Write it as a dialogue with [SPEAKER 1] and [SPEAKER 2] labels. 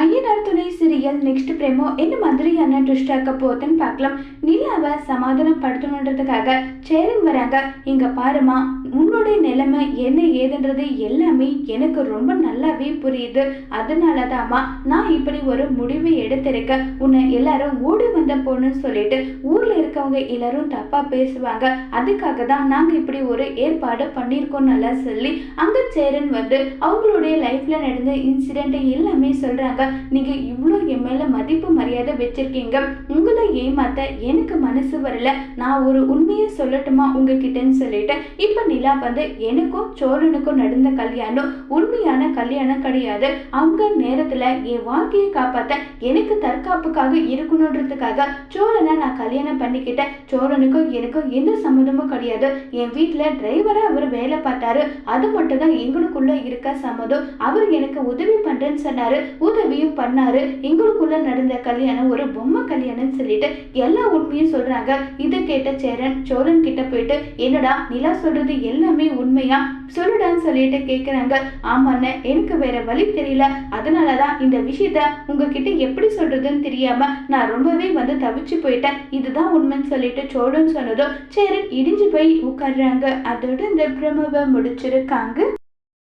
[SPEAKER 1] ஐயனார் துணை serial next பிரேமோ என்ன மாதிரியான ட்விஸ்ட் ஆக்க போகுதுன்னு பார்க்கலாம். நிலாவை சமாதானப்படுத்தணுன்றதுக்காக சேரன் வராங்க. இங்க பாருமா உன்னுடைய நிலைமை என்ன ஏதுன்றது எல்லாமே எனக்கு ரொம்ப நல்லாவே புரியுது. அதனால தாம்மா நான் இப்படி ஒரு முடிவை எடுத்திருக்கேன். உன்னை எல்லாரும் ஓடி வந்த பொண்ணுன்னு சொல்லிட்டு ஊர்ல இருக்கவங்க எல்லாரும் தப்பா பேசுவாங்க. அதுக்காக தான் நாங்க இப்படி ஒரு ஏற்பாடு பண்ணியிருக்கோம் நல்லா சொல்லி அங்க சேரன் வந்து அவங்களுடைய லைஃப்ல நடந்த இன்சிடென்ட் எல்லாமே சொல்றாங்க. நீங்கள் இவ்வளோ என் மேலே மதிப்பு மரியாதை வச்சிருக்கீங்க. உங்களை ஏமாத்த எனக்கு மனசு வரல. நான் ஒரு உண்மையை சொல்லட்டுமா உங்ககிட்டன்னு சொல்லிட்டு இப்போ நிலா வந்து எனக்கும் சோழனுக்கும் நடந்த கல்யாணம் உண்மையான கல்யாணம் கிடையாது. அவங்க நேரத்தில் என் வாழ்க்கையை காப்பாற்ற எனக்கு தற்காப்புக்காக இருக்கணுன்றதுக்காக சோழனை நான் கல்யாணம் பண்ணிக்கிட்டேன். சோழனுக்கும் எனக்கும் எந்த சம்மந்தமும் கிடையாது. என் வீட்டில் டிரைவராக அவர் வேலை பார்த்தாரு. அது மட்டும் தான் எங்களுக்குள்ளே இருக்க சம்மதம் அவர் எனக்கு உதவி பண்ணுறேன்னு சொன்னார். உதவி உதவியும் பண்ணாரு. எங்களுக்குள்ள நடந்த கல்யாணம் ஒரு பொம்மை கல்யாணம்னு சொல்லிட்டு எல்லா உண்மையும் சொல்றாங்க. இதை கேட்ட சேரன் சோழன் கிட்ட போயிட்டு என்னடா நிலா சொல்றது எல்லாமே உண்மையா? சொல்லுடான்னு சொல்லிட்டு கேக்குறாங்க. ஆமாண்ணே எனக்கு வேற வழி தெரியல. அதனாலதான் இந்த விஷயத்த உங்ககிட்ட எப்படி சொல்றதுன்னு தெரியாம நான் ரொம்பவே வந்து தவிச்சு போயிட்டேன். இதுதான் உண்மைன்னு சொல்லிட்டு சோழன் சொன்னதும் சேரன் இடிஞ்சு போய் உட்கார்றாங்க. அதோட இந்த பிரமவை முடிச்சிருக்காங்க